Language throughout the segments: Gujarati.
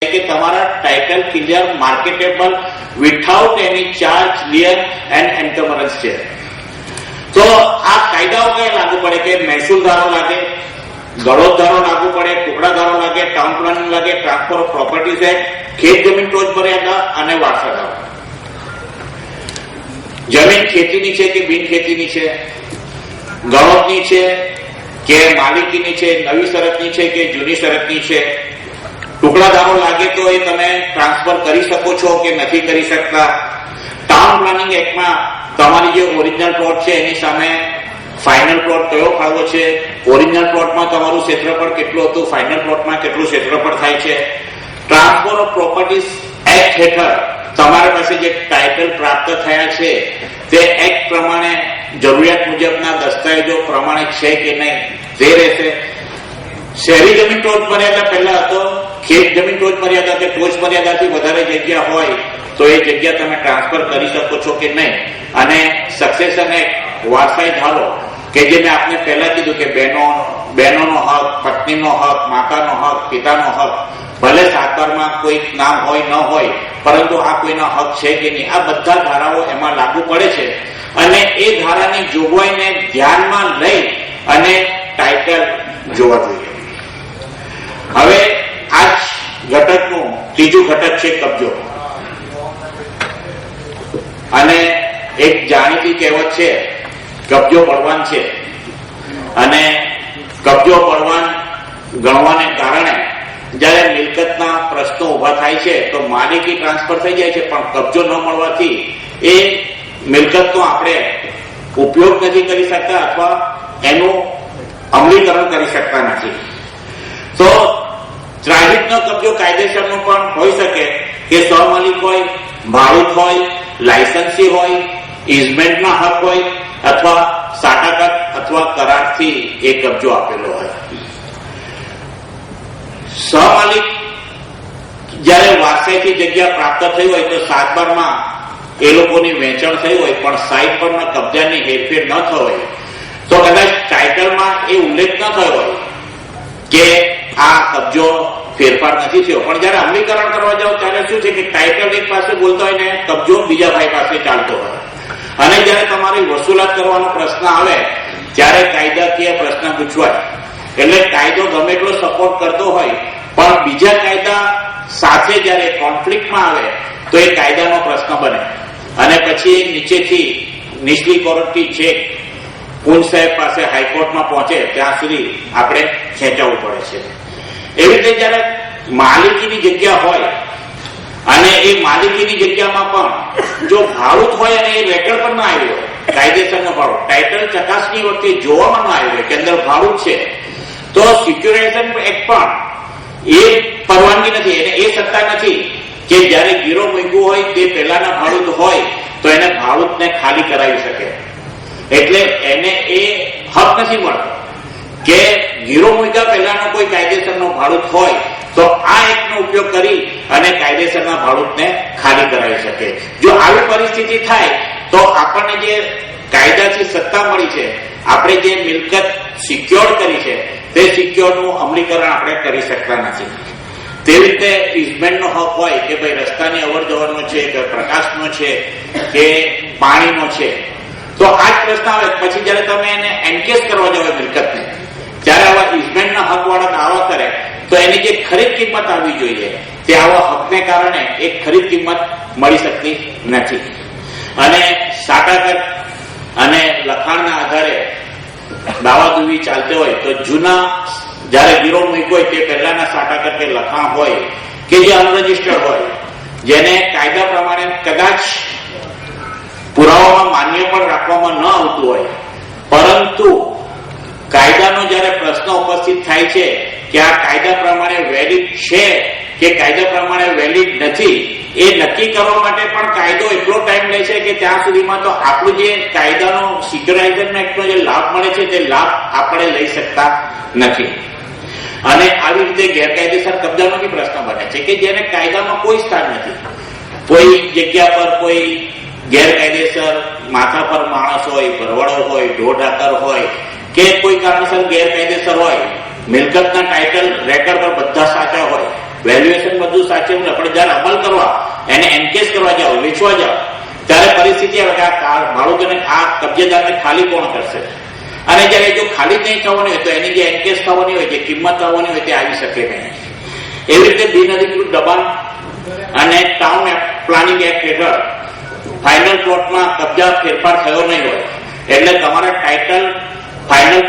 કે તમારા title clear marketable without any charge clear and encumbrance છે. તો આ કાયદાઓ કયા લાગુ પડે કે મહેસૂલદારો લાગે ગળોદદારો લાગુ પડે ટુકડાદારો લાગે ટાઉન પ્લાનિંગ લાગે ટ્રાન્સફર ઓફ પ્રોપર્ટીઝ એક્ટ ખેત જમીન ટોચ મર્યાદા અને વારસાદારો. જમીન ખેતીની છે કે બિન ખેતીની છે? ગળોદની છે કે માલિકીની છે, નવી શરતની છે કે જૂની શરતની છે? ટુકડાદારો લાગે તો એ તમે ટ્રાન્સફર કરી શકો છો કે નથી કરી શકતા. ટાઉન પ્લાનિંગ એક્ટમાં તમારી જે ઓરિજિનલ પ્લોટ છે, એની સામે ફાઇનલ પ્લોટ કયો ફાળવો છે? ઓરિજિનલ પ્લોટમાં તમારું ક્ષેત્રફળ કેટલું હતું? ફાઇનલ પ્લોટમાં કેટલું ક્ષેત્રફળ થાય છે? ટ્રાન્સફર ઓફ પ્રોપર્ટીઝ એક્ટ હેઠળ તમારા પાસે જે ટાઇટલ પ્રાપ્ત થયા છે, તે એક્ટ પ્રમાણે જરૂરિયાત મુજબના દસ્તાવેજો પ્રમાણે છે કે નહીં? તે રહેશે. શહેરી જમીન ટોચ એટલે પહેલા હતો ખેત જમીન ટોચ મર્યાદા કે ટોચ મર્યાદાથી વધારે જગ્યા હોય, તો એ જગ્યા તમે ટ્રાન્સફર કરી શકો છો કે નહીં. અને સક્સેશન એક વારસાઈ ધારો કે જે મેં આપને પહેલા કીધું કે બહેનો, બહેનોનો હક, પત્નીનો હક, માતાનો હક, પિતાનો હક, ભલે સાકરમાં કોઈ નામ હોય, ન હોય, પરંતુ આ કોઈનો હક છે કે નહીં, આ બધા ધારાઓ એમાં લાગુ પડે છે. અને એ ધારાની જોગવાઈને ધ્યાનમાં લઈ અને ટાઇટલ જોવા જોઈએ. હવે ઘટકનું ત્રીજું ઘટક છે કબજો. અને એક જાણીતી કહેવત છે, કબજો બળવાન છે. અને કબજો બળવાન ગણવાને કારણે જ્યારે મિલકતના પ્રશ્નો ઊભા થાય છે, તો માલિકી ટ્રાન્સફર થઈ જાય છે, પણ કબજો ન મળવાથી એ મિલકતનો આપણે ઉપયોગ નથી કરી શકતા અથવા એનું અમલીકરણ કરી શકતા નથી. તો ટ્રાફિકનો કબજો કાયદેસરનો પણ હોઈ શકે કે સ્વમાલિક હોય ભાડુત હોય, લાયસન્સી હોય, ઇઝમેન્ટના હક હોય, અથવા સાટાકત અથવા કરારથી એ કબજો આપેલો હોય. સહમાલિક જ્યારે વારસાઈથી જગ્યા પ્રાપ્ત થઈ હોય તો સાતબારમાં એ લોકોની વેચાણ થઈ હોય, પણ સાઈડ પરના કબજાની હેરફેર ન થયો હોય તો કદાચ ટાઇટલમાં એ ઉલ્લેખ ન થયો હોય કે આ કબજો ફેરફાર નથી થયો. પણ જયારે અમલીકરણ કરવા જાઓ, ત્યારે શું છે કે ટાઇટલ એક પાસે બોલતો હોય ને, કબજો બીજા ભાઈ પાસે ચાલતો હોય. અને જયારે તમારી વસૂલાત કરવાનો પ્રશ્ન આવે, ત્યારે કાયદાકીય પ્રશ્ન પૂછવાય. એટલે કાયદો ગમે એટલો સપોર્ટ કરતો હોય, પણ બીજા કાયદા સાથે જયારે કોન્ફ્લિક્ટમાં આવે, તો એ કાયદાનો પ્રશ્ન બને. અને પછી નીચેથી નીચલી કોર્ટથી છેક પૂંજ સાહેબ પાસે હાઈકોર્ટમાં પહોંચે, ત્યાં સુધી આપણે ખેંચાવવું પડે છે. એવી રીતે માલિકીની જગ્યા હોય, અને એ માલિકીની જગ્યામાં પણ જો ભાડુત હોય અને એ રેકર્ડ પણ ના આવ્યો કાયદેસરનો ભાડો ટાઇટલ ચકાસણી વખતે જોવામાં ના આવ્યો કે અંદર ભાડુત છે, તો સિક્યુરાઇઝેશન એક્ટ પણ એ પરવાનગી નથી, એને એ સત્તા નથી કે જ્યારે ગીરો મૂક્યું હોય, તે પહેલાના ભાડુત હોય, તો એને ભાડુતને ખાલી કરાવી શકે. એટલે એને એ હક નથી મળતો. કે ગીરો મૂક્યા પહેલાનો કોઈ કાયદેસરનો ભાડૂત હોય, તો આ એક્ટનો ઉપયોગ કરી અને કાયદેસરના ભાડૂતને ખાલી કરાવી શકે. જો આવી પરિસ્થિતિ થાય, તો આપણને જે કાયદાથી સત્તા મળી છે, આપણે જે મિલકત સિક્યોર કરી છે, તે સિક્યોરનું અમલીકરણ આપણે કરી શકતા નથી. તેવી રીતે ઇઝમેન્ટનો હક હોય કે ભાઈ રસ્તાની અવર જવરનો છે, કે પ્રકાશનો છે, કે પાણીનો છે, તો આ જ પ્રશ્ન આવે. પછી જયારે તમે એને એન્કેસ કરવા જાવ મિલકતને ત્યારે આવા ઇઝમેન્ટના હક વાળા દાવા કરે, તો એની જે ખરીદ કિંમત આવવી જોઈએ. તે આવા હકને કારણે એક ખરીદ કિંમત મળી શકતી નથી. અને સાટાકટ અને લખાણના આધારે દાવાદુવી ચાલતી હોય, તો જૂના જયારે ગીરો મૂક્યો હોય, તે પહેલાના સાટાકટ કે લખાણ હોય કે જે અનરજિસ્ટર્ડ હોય, જેને કાયદા પ્રમાણે કદાચ પુરાવામાં માન્ય પણ રાખવામાં ન આવતું હોય. પરંતુ કાયદાનો જયારે પ્રશ્ન ઉપસ્થિત થાય છે કે આ કાયદા પ્રમાણે વેલિડ છે કે કાયદા પ્રમાણે વેલિડ નથી, એ નક્કી કરવા માટે પણ કાયદો એટલો ટાઈમ લે છે કે ત્યાં સુધીમાં તો આપણું જે કાયદાનો સિક્યુરાઇઝેશન એક્ટનો જે લાભ મળે છે તે લાભ આપણે લઈ શકતા નથી. અને આવી રીતે ગેરકાયદેસર કબજાનો બી પ્રશ્ન બને છે કે જેને કાયદામાં કોઈ સ્થાન નથી. કોઈ જગ્યા પર કોઈ ગેરકાયદેસર માથા પર માણસ હોય, ભરવાડો હોય ઢોઢાકર હોય કે કોઈ કારણસર ગેરકાયદેસર હોય, મિલકતના ટાઇટલ રેકર્ડ પર બધા સાચા હોય વેલ્યુએશન બધું પણ જયારે અમલ કરવા, એને એન્કેસ કરવા જાઓ, વેચવા જાઓ, ત્યારે પરિસ્થિતિ આવે કે આ કાર આ કબજેદારને ખાલી કોણ કરશે? અને જયારે જો ખાલી નહીં થવાની હોય, તો એની જે એન્કેસ થવાની હોય, જે કિંમત થવાની હોય, તે આવી શકે નહીં. એવી રીતે બિનઅધિકૃત દબાણ અને ટાઉન પ્લાનિંગ એક્ટ હેઠળ ફાઇનલ પ્લોટમાં કબજા ફેરફાર થયો નહીં હોય, એટલે તમારા ટાઇટલ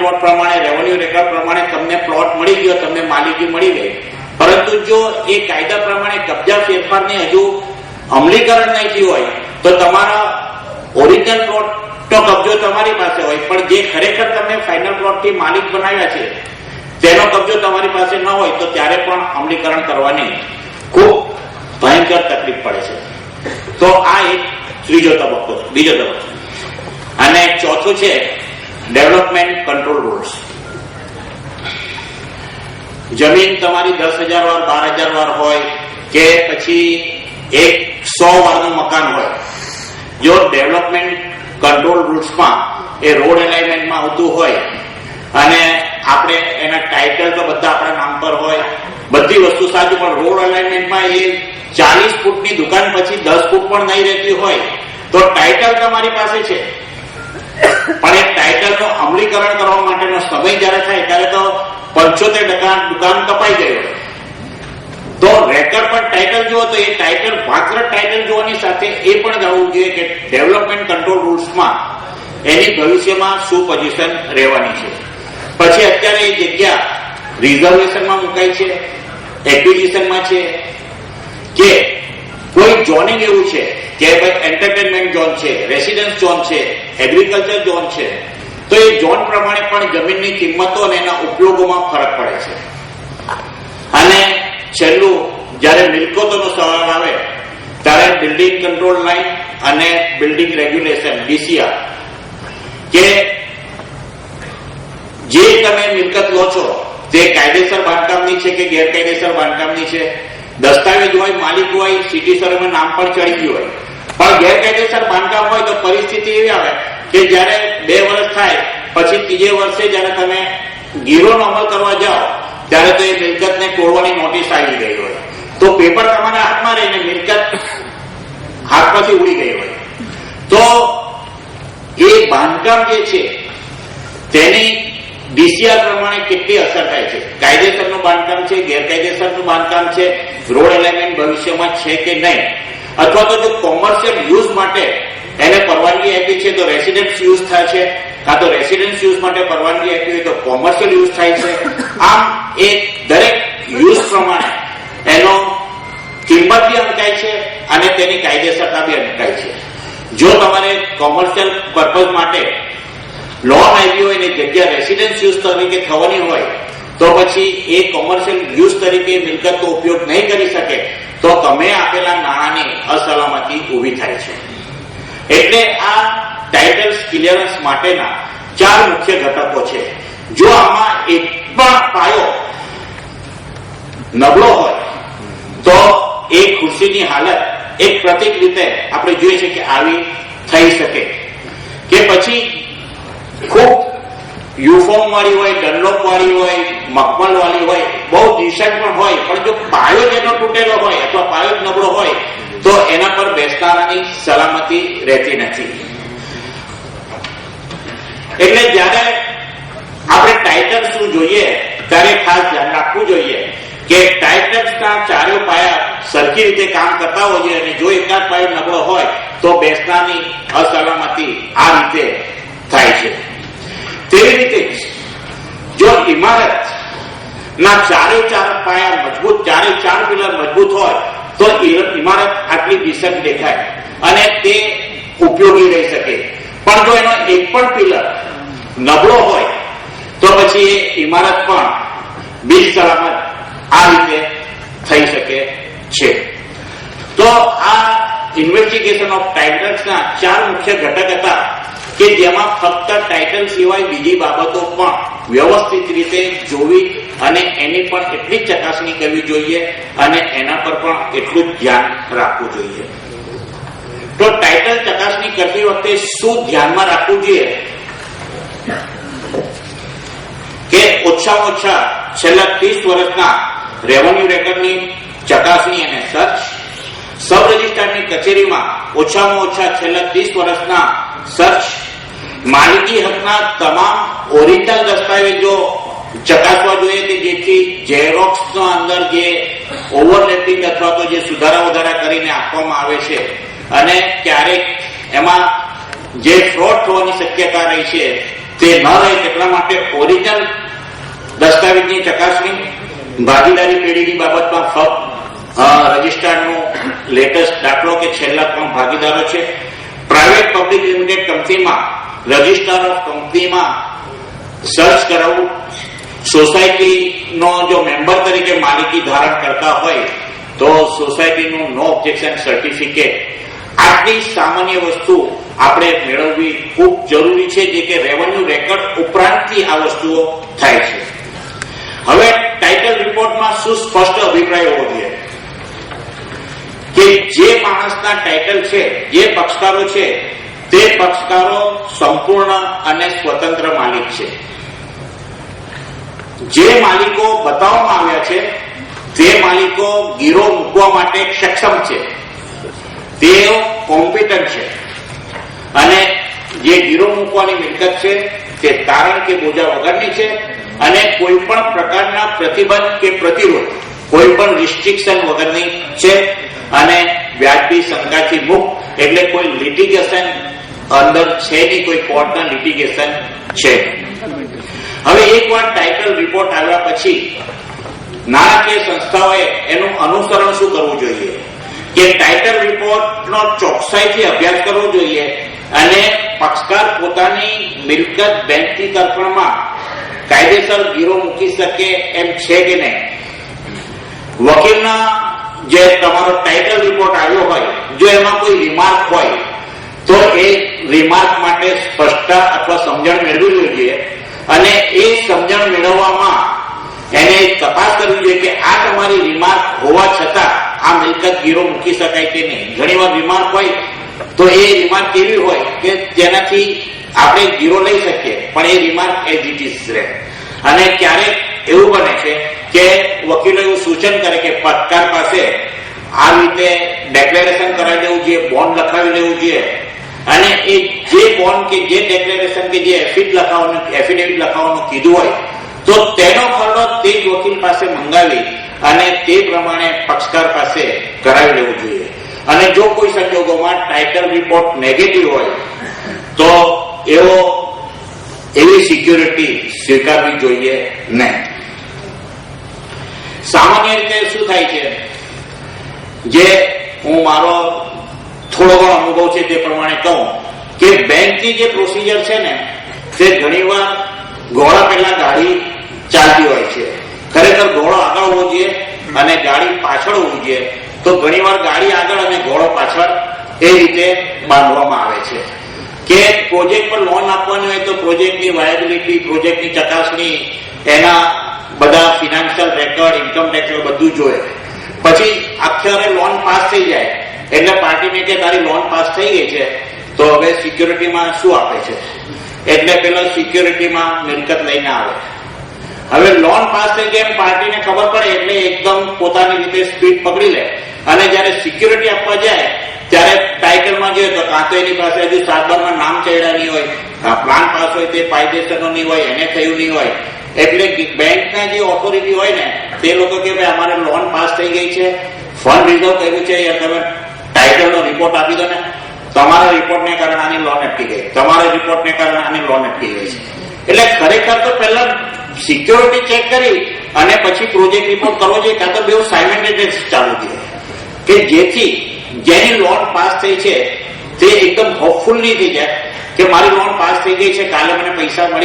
પ્લોટ પ્રમાણે રેવન્યુ રેકર્ડ પ્રમાણે તમને પ્લોટ મળી ગયો, તમને માલિકી મળી ગઈ. પરંતુ જો એ કાયદા પ્રમાણે કબજા ફેરફારની હજુ અમલીકરણ નહીં થયું હોય, તો તમારા ઓરિજિનલ પ્લોટનો કબજો તમારી પાસે હોય, પણ જે ખરેખર તમે ફાઇનલ પ્લોટથી માલિક બનાવ્યા છે, તેનો કબજો તમારી પાસે ન હોય, તો ત્યારે પણ અમલીકરણ કરવાની ખૂબ ભયંકર તકલીફ પડે છે. તો આ એક ત્રીજો તબક્કો બીજો તબક્કો અને ચોથું છે ડેવલપમેન્ટ કંટ્રોલ રૂલ્સ જમીન તમારી દસ હજાર વાર, બાર હજાર વાર હોય કે પછી એક સો વારનું મકાન હોય, જો ડેવલપમેન્ટ કંટ્રોલ રૂલ્સમાં એ રોડ એલાઇનમેન્ટમાં આવતું હોય અને આપણે એના ટાઇટલ તો બધા આપણા નામ પર હોય, બધી વસ્તુ સાચું પણ રોડ અલાઇનમેન્ટમાં એ ચાલીસ ફૂટની દુકાન પછી દસ ફૂટ પણ નહીં રહેતી હોય, તો ટાઇટલ તમારી પાસે છે. પણ એ ટાઇટલનું અમલીકરણ કરવા માટેનો સમય જ્યારે થાય ત્યારે તો પંચોતેર ટકા દુકાન કપાઈ ગયો તો રેકર્ડ પર ટાઇટલ જુઓ તો એ ટાઇટલ માત્ર ટાઇટલ જોવાની સાથે એ પણ જાણવું જોઈએ કે ડેવલપમેન્ટ કંટ્રોલ રૂલ્સમાં એની ભવિષ્યમાં શું પોઝિશન રહેવાની છે. પછી અત્યારે એ જગ્યા રિઝર્વેશનમાં મુકાય છે એક્વિઝિશનમાં છે ઝોનિંગ એવું છે? કે ભાઈ એન્ટરટેનમેન્ટ ઝોન છે રેસિડન્સ ઝોન છે એગ્રીકલ્ચર ઝોન છે. તો એ ઝોન પ્રમાણે પણ જમીનની કિંમતો અને એના ઉપયોગોમાં ફરક પડે છે. અને છેલ્લું, જ્યારે મિલકતોનો સવાલ આવે, ત્યારે બિલ્ડિંગ કંટ્રોલ લાઇન અને બિલ્ડિંગ રેગ્યુલેશન બીસીઆર કે જે તમે મિલકત લો છો, તે કાયદેસર બાંધકામની છે કે ગેરકાયદેસર બાંધકામની છે? દસ્તાવેજ હોય, માલિક હોય સિટી સર્વેમાં નામ પણ ચડી ગયું હોય. પણ ગેરકાયદેસર બાંધકામ હોય તો પરિસ્થિતિ એવી આવે કે જ્યારે બે વર્ષ થાય, પછી ત્રીજે વર્ષે જ્યારે તમે ગીરોનો અમલ કરવા જાઓ, ત્યારે તો એ મિલકતને તોડવાની નોટિસ આવી ગઈ હોય. તો પેપર તમારા હાથમાં રહીને મિલકત હાથમાંથી ઉડી ગઈ હોય. તો એ બાંધકામ જે છે, તેની ડીસીઆર પ્રમાણે કેટલી અસર થાય છે? કાયદેસરનું બાંધકામ છે, ગેરકાયદેસરનું બાંધકામ છે? રોડ એલાઇનમેન્ટ ભવિષ્યમાં છે કે નહીં? અથવા તો જો કોમર્શિયલ યુઝ માટે એને પરવાનગી આપી છે, તો રેસિડેન્સ યુઝ થાય છે? કાં તો રેસિડેન્સ યુઝ માટે પરવાનગી આપી હોય તો કોમર્શિયલ યુઝ થાય છે? આમ એ દરેક યુઝ પ્રમાણે એનો કિંમત બી અંકાય છે અને તેની કાયદેસરતા બી અંકાય છે. જો તમારે કોમર્શિયલ પર્પઝ માટે લોન આવી હોય ને જગ્યા રેસિડેન્સ યુઝ તરીકે થવાની હોય, તો પછી એ કોમર્શિયલ યુઝ તરીકે મિલકતનો ઉપયોગ નહીં કરી શકે, તો તમે આપેલા નાણાંની અસલામતી ઊભી થાય છે. એટલે આ ટાઇટલ્સ ક્લિયરન્સ માટેના ચાર મુખ્ય ઘટકો છે. જો આમાં એક પણ પાયો નબળો હોય, તો એ ખુરશીની હાલત એક પ્રતિક રીતે આપણે જોઈએ છીએ કે આવી થઈ શકે. કે પછી ખૂબ યુફોર્મ વાળી હોય ડનલોપ વાળી હોય મખમલ વાળી હોય, બહુ ડિસેન્ટ પણ હોય, પણ જો પાયો એનો તૂટેલો હોય અથવા પાયો નબળો હોય, તો એના પર બેસનારાની સલામતી રહેતી નથી. એટલે જ્યારે આપણે ટાઇટલ શું જોઈએ, ત્યારે ખાસ ધ્યાન રાખવું જોઈએ કે ટાઇટલ્સના ચારે પાયા સરખી રીતે કામ કરતા હોય અને જો એકાદ પાયો નબળો હોય, તો બેસનારની અસલામતી આ રીતે થાય છે. તેવી રીતે જો ઇમારત ના ચારે ચાર પાયા મજબૂત, ચારે ચાર પિલર મજબૂત હોય, તો ઇમારત આટલી દિશક દેખાય અને તે ઉપયોગી રહી શકે. પણ જો એનો એક પણ પિલર નબળો હોય, તો પછી એ ઇમારત પણ બિન સલામત આ રીતે થઈ શકે છે. તો આ ઇન્વેસ્ટિગેશન ઓફ ટાઇટલ્સના ચાર મુખ્ય ઘટક હતા. કે જેમાં ફક્ત ટાઇટલ સિવાય બીજી બાબતો પણ વ્યવસ્થિત રીતે જોવી અને એની પણ એટલી ચકાસણી કરવી જોઈએ અને એના પર પણ એટલું ધ્યાન રાખવું જોઈએ. તો ટાઇટલ ચકાસણી કરતી વખતે શું ધ્યાનમાં રાખવું જોઈએ? કે ઓછામાં ઓછા છેલ્લા ત્રીસ વર્ષના રેવન્યુ રેકર્ડની ચકાસણી અને સર્ચ સબ રજિસ્ટ્રારની કચેરીમાં ઓછામાં ઓછા છેલ્લા ત્રીસ વર્ષના સર્ચ માલિકી હકના તમામ ઓરિજિનલ દસ્તાવેજો ચકાસવા જોઈએ કે જેથી ઝેરોક્સ અંદર જે ઓવરલેપિંગ અથવા તો જે સુધારા વધારા કરીને આપવામાં આવે છે અને ક્યારેક એમાં જે ફ્રોડ થવાની શક્યતા રહી છે તે ન રહે એટલા માટે ઓરિજિનલ દસ્તાવેજની ચકાસણી, ભાગીદારી પેઢીની બાબતમાં ફક્ત રજિસ્ટ્રારનું લેટેસ્ટ દાખલો કે છેલ્લા ત્રણ ભાગીદારો છે. પ્રાઇવેટ પબ્લિક લિમિટેડ કંપનીમાં રજિસ્ટ્રાર ઓફ કંપનીમાં સર્ચ કરાવવું સોસાયટીનો જો મેમ્બર તરીકે માલિકી ધારણ કરતા હોય, તો સોસાયટીનું નો ઓબ્જેક્શન સર્ટિફિકેટ. આટલી સામાન્ય વસ્તુ આપણે મેળવવી ખૂબ જરૂરી છે, જે કે રેવન્યુ રેકોર્ડ ઉપરાંતથી આ વસ્તુઓ થાય છે. હવે ટાઇટલ રિપોર્ટમાં શું સ્પષ્ટ અભિપ્રાય હોવો જોઈએ? કે જે માણસના ટાઇટલ છે, જે પક્ષકારો છે તે પક્ષકારો સંપૂર્ણ અને સ્વતંત્ર માલિક છે. જે માલિકો બતાવવામાં આવ્યા છે તે માલિકો ગીરો મૂકવા માટે સક્ષમ છે, તેઓ કોમ્પિટન્ટ છે. અને જે ગીરો મૂકવાની મિલકત છે, તે તારણ કે બોજા વગરની છે અને કોઈ પણ પ્રકારના પ્રતિબંધ કે પ્રતિરોધ કોઈ પણ રિસ્ટ્રિક્શન વગરની છે અને વ્યાજબી શંકાથી મુક્ત, એટલે કોઈ લિટિગેશન અંદર છે નહીં કોઈ કોર્ટના લિટિગેશન છે. હવે એકવાર ટાઇટલ રિપોર્ટ આવ્યા પછી નાણાકીય સંસ્થાઓએ એનું અનુસરણ શું કરવું જોઈએ? કે ટાઇટલ રિપોર્ટનો ચોકસાઈથી અભ્યાસ કરવો જોઈએ અને પક્ષકાર પોતાની મિલકત બેંકની તરફેણમાં કાયદેસર ગીરો મૂકી શકે એમ છે કે નહીં? વકીલના જે તમારો ટાઇટલ રિપોર્ટ આવ્યો હોય, જો એમાં કોઈ રિમાર્ક હોય, તો એ રિમાર્ક માટે સ્પષ્ટતા અથવા સમજણ મેળવી જોઈએ. અને એ સમજણ મેળવવામાં એને તપાસ કરવી જોઈએ કે આ તમારી રિમાર્ક હોવા છતાં આ મિલકત ગીરો મૂકી શકાય કે નહીં. ઘણીવાર રિમાર્ક હોય તો એ રિમાર્ક એવી હોય કે જેનાથી આપણે ગીરો લઈ શકીએ, પણ એ રિમાર્ક એઝ ઇટ ઇઝ રહે. અને ક્યારેક એવું બને છે કે વકીલો એવું સૂચન કરે કે પત્રકાર પાસે આ રીતે ડેક્લેરેશન કરાવી દેવું જોઈએ બોન્ડ લખાવી લેવું જોઈએ અને એ જે બોન્ડ કે જે ડેક્લેરેશન કે જે એફિડ લખાવવાનું એફિડેવિટ લખાવવાનું કીધું હોય, તો તેનો ખરડો તે જ વકીલ પાસે મંગાવી અને તે પ્રમાણે પક્ષકાર પાસે કરાવી લેવું જોઈએ. અને જો કોઈ સંજોગોમાં ટાઇટલ રિપોર્ટ નેગેટિવ હોય, તો એવો એવી સિક્યુરિટી સ્વીકારવી જોઈએ નહીં. સામાન્ય રીતે શું થાય છે? જે હું મારો છે તે પ્રમાણે કહું કે બેંકની જે પ્રોસિજર છે ને, તે ઘણીવાર ઘોડા પહેલા ગાડી ચાલતી હોય છે. ખરેખર ઘોડો આગળ હોવો જોઈએ અને ગાડી પાછળ હોવી જોઈએ. તો ઘણીવાર ગાડી આગળ અને ઘોડો પાછળ એ રીતે બાંધવામાં આવે છે. કે પ્રોજેક્ટ પર લોન આપવાની હોય તો પ્રોજેક્ટની વાયબિલિટી પ્રોજેક્ટની ચકાસણી, એના બધા ફિનાન્શિયલ રેકોર્ડ ઇન્કમ ટેક્સ બધું જોઈએ પછી અક્ષરે લોન પાસ થઈ જાય. એટલે પાર્ટી મેં કે તારી લોન પાસ થઈ ગઈ છે, તો હવે સિક્યોરિટીમાં શું આપે છે? એટલે પેલો સિક્યોરિટીમાં મિલકત લઈને આવે. હવે લોન પાસ થઈ ગઈ એમ પાર્ટીને ખબર પડે, એટલે એકદમ પોતાની રીતે સ્પીડ પકડી લે. અને જયારે સિક્યોરિટી આપવા જાય, ત્યારે ટાઇટલમાં જોઈએ તો કાં તો એની પાસે હજુ સાતબારમાં નામ ચડ્યા નહીં હોય પ્લાન પાસ હોય તે કાયદેસરનો નહીં હોય, એને થયું નહીં હોય. એટલે બેંકના જે ઓથોરિટી હોય ને, તે લોકો કે ભાઈ, અમારે લોન પાસ થઈ ગઈ છે. ફંડ રિઝર્વ કર્યું છે તમે ટાઇટલનો રિપોર્ટ આપી દો ને. તમારા રિપોર્ટને કારણે આની લોન અટકી ગઈ. તમારા રિપોર્ટને કારણે આની લોન અટકી ગઈ છે. એટલે ખરેખર તો પહેલા સિક્યોરિટી ચેક કરી અને પછી પ્રોજેક્ટ રિપોર્ટ કરવો જોઈએ કાં તો બે સાયમેન્ટેનિયસ ચાલુ જોઈએ કે જેથી જેની લોન પાસ થઈ છે તે એકદમ હોપફુલ નહીં થઈ જાય કે મારી લોન પાસ થઈ ગઈ છે, કાલે મને પૈસા મળી